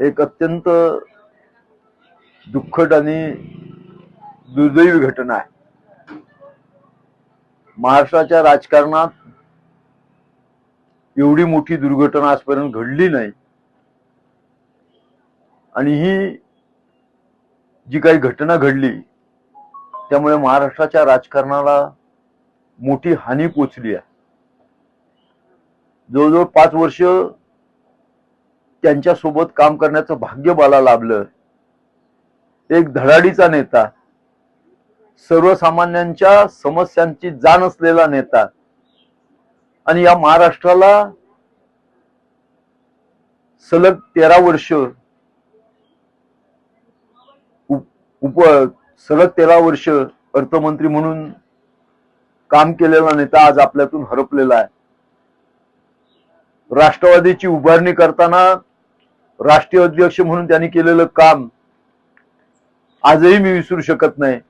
एक अत्यंत दुःखद आणि दुर्दैवी घटना आहे. महाराष्ट्राच्या राजकारणात एवढी मोठी दुर्घटना आजपर्यंत घडली नाही. आणि ही जी काही घटना घडली त्यामुळे महाराष्ट्राच्या राजकारणाला मोठी हानी पोचली आहे. जवळजवळ पाच वर्ष त्यांच्यासोबत काम करण्याचं भाग्य मला लाभलं. एक धडाडीचा नेता. सर्वसामान्यांच्या समस्यांची जाण असलेला नेता. आणि या महाराष्ट्राला सलग तेरा वर्ष उप उप- सलग तेरा वर्ष अर्थमंत्री म्हणून काम केलेला नेता आज आपल्यातून हरपलेला आहे. राष्ट्रवादीची उभारणी करताना राष्ट्रीय अध्यक्ष म्हणून त्यांनी केलेलं काम आजही मी विसरू शकत नाही.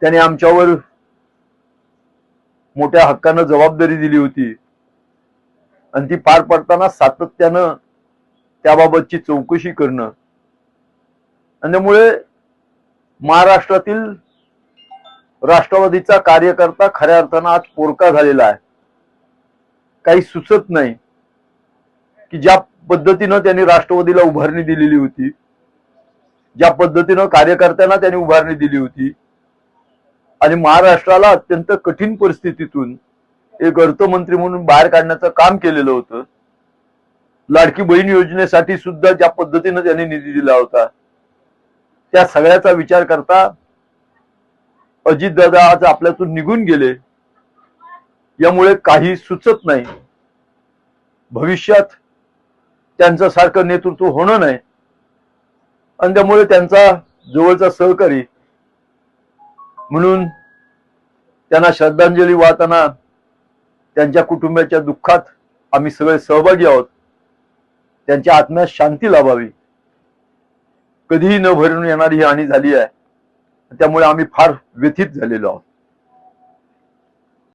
त्याने आमच्यावर मोठ्या हक्कानं जबाबदारी दिली होती. आणि ती पार पडताना सातत्यानं त्याबाबतची चौकशी करणं. आणि त्यामुळे महाराष्ट्रातील राष्ट्रवादीचा कार्यकर्ता खऱ्या अर्थानं आज पोरका झालेला आहे. काही सुचत नाही. की ज्या पद्धतीनं त्यांनी राष्ट्रवादीला उभारणी दिलेली होती ज्या पद्धतीनं कार्यकर्त्यांना त्यांनी उभारणी दिली होती आणि महाराष्ट्राला अत्यंत कठीण परिस्थितीतून एक अर्थमंत्री म्हणून बाहेर काढण्याचं काम केलेलं होतं. लाडकी बहीण योजनेसाठी सुद्धा ज्या पद्धतीनं त्यांनी निधी दिला होता त्या सगळ्याचा विचार करता अजितदादा आज आपल्यातून निघून गेले. यामुळे काही सुचत नाही. भविष्यात त्यांचं सारखं नेतृत्व होणं नाही. आणि त्यामुळे त्यांचा जवळचा सहकारी म्हणून त्यांना श्रद्धांजली वाहताना त्यांच्या कुटुंबाच्या दुःखात आम्ही सगळे सहभागी आहोत. त्यांच्या आत्म्यात शांती लाभावी. कधीही न भरून येणारी ही हानी झाली आहे. त्यामुळे आम्ही फार व्यथित झालेलो आहोत.